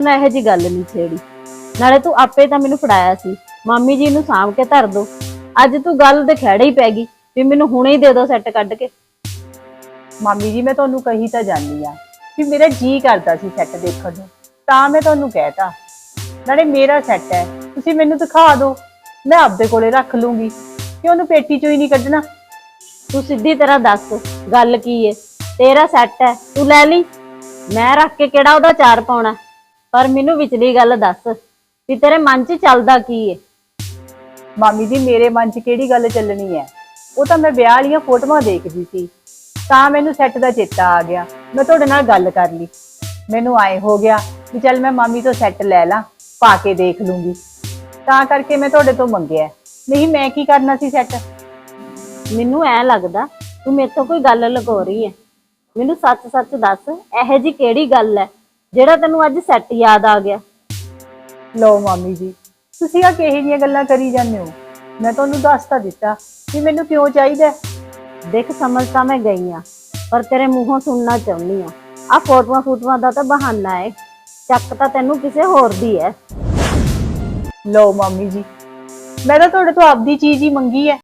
ਨਾ ਇਹੋ ਜੀ ਗੱਲ ਨਹੀਂ ਛੇੜੀ। ਨਾਲੇ ਤੂੰ ਆਪੇ ਤਾਂ ਮੈਨੂੰ ਫੜਾਇਆ ਸੀ। ਮਾਮੀ ਜੀ ਨੂੰ ਸਾਂਭ ਕੇ ਧਰ ਦੋ। ਅੱਜ ਤੂੰ ਗੱਲ ਦੇ ਖੜੇ ਹੀ ਪੈ ਗਈ ਵੀ ਮੈਨੂੰ ਹੁਣੇ ਹੀ ਦੇ ਦੋ ਸੈੱਟ ਕੱਢ ਕੇ। ਮਾਮੀ ਜੀ ਮੈਂ ਤੁਹਾਨੂੰ ਕਹੀ ਤਾਂ ਜਾਨੀ ਆ ਕਿ ਮੇਰਾ ਜੀ ਕਰਦਾ ਸੀ ਸੈੱਟ ਦੇਖਣ ਨੂੰ। ਤਾਂ ਮੈਂ ਤੁਹਾਨੂੰ ਕਹਿਤਾ ਨਾਲੇ ਮੇਰਾ ਸੈੱਟ ਹੈ ਤੁਸੀਂ ਮੈਨੂੰ ਦਿਖਾ ਦਿਓ ਮੈਂ ਆਪਦੇ ਕੋਲੇ ਰੱਖ ਲੂੰਗੀ। ਕਿ ਉਹਨੂੰ ਪੇਟੀ ਚੋਂ ਹੀ ਨਹੀਂ ਕੱਢਣਾ? ਤੂੰ ਸਿੱਧੀ ਤਰ੍ਹਾਂ ਦੱਸ ਗੱਲ ਕੀ ਏ? ਤੇਰਾ ਸੈੱਟ ਹੈ ਤੂੰ ਲੈ ਲਈ। ਮੈਂ ਰੱਖ ਕੇ ਕਿਹੜਾ ਉਹਦਾ ਚਾਰ ਪਾਉਣਾ? ਪਰ ਮੈਨੂੰ ਵਿਚਲੀ ਗੱਲ ਦੱਸ ਵੀ ਤੇਰੇ ਮਨ 'ਚ ਚੱਲਦਾ ਕੀ ਏ? ਮਾਮੀ ਜੀ, ਮੇਰੇ ਮਨ 'ਚ ਕਿਹੜੀ ਗੱਲ ਚੱਲਣੀ ਹੈ ਉਹ ਤਾਂ ਮੈਂ ਵਿਆਹ ਵਾਲੀਆਂ ਫੋਟੋਆਂ ਦੇਖਦੀ ਸੀ। ਤਾਂ ਮੈਨੂੰ ਸੈੱਟ ਦਾ ਚੇਤਾ ਆ ਗਿਆ। ਮੈਂ ਤੁਹਾਡੇ ਨਾਲ ਗੱਲ ਕਰ ਲਈ। ਮੈਨੂੰ ਆਏ ਹੋ ਗਿਆ ਵੀ ਚੱਲ ਮੈਂ ਮਾਮੀ ਤੋਂ ਸੈੱਟ ਲੈ ਲਾਂ, ਪਾ ਕੇ ਦੇਖ ਲੂੰਗੀ। ਤਾਂ ਕਰਕੇ ਮੈਂ ਤੁਹਾਡੇ ਤੋਂ ਮੰਗਿਆ। ਨਹੀਂ, ਮੈਂ ਕੀ ਕਰਨਾ ਸੀ ਸੈੱਟ ਮੈਨੂੰ ਐ ਲੱਗਦਾ ਤੂੰ ਮੇਰੇ ਤੋਂ ਕੋਈ ਗੱਲ ਲਗੋ ਰਹੀ ਹੈ ਮੈਨੂੰ ਸੱਚ-ਸੱਚ ਦੱਸ, ਇਹੋ ਜੀ ਕਿਹੜੀ ਗੱਲ ਹੈ ਜਿਹੜਾ ਤੈਨੂੰ ਅੱਜ ਸੈੱਟ ਯਾਦ ਆ ਗਿਆ। ਲਓ ਮਾਮੀ ਜੀ, ਤੁਸੀਂ ਆ ਕਿਹੇ ਜਿਹੀਆਂ ਗੱਲਾਂ ਕਰੀ ਜਾਂਦੇ ਹੋ? ਮੈਂ ਤੁਹਾਨੂੰ ਦੱਸ ਤਾਂ ਦਿੱਤਾ ਕਿ ਮੈਨੂੰ ਕਿਉਂ ਚਾਹੀਦਾ ਹੈ। ਦੇਖ, ਸਮਝ ਤਾਂ ਮੈਂ ਗਈ ਆ ਪਰ ਤੇਰੇ ਮੂੰਹੋਂ ਸੁਣਨਾ ਚਾਹੁੰਦੀ ਆ ਆ ਫੋਟੋਆਂ ਫੋਟੋਆਂ ਦਾ ਤਾਂ ਬਹਾਨਾ ਹੈ, ਚੱਕ ਤਾਂ ਤੈਨੂੰ ਕਿਸੇ ਹੋਰ ਦੀ ਹੈ। ਲਓ ਮਾਮੀ ਜੀ, ਮੈਂ ਤਾਂ ਤੁਹਾਡੇ ਤੋਂ ਆਪਦੀ ਚੀਜ਼ ਹੀ ਮੰਗੀ ਹੈ।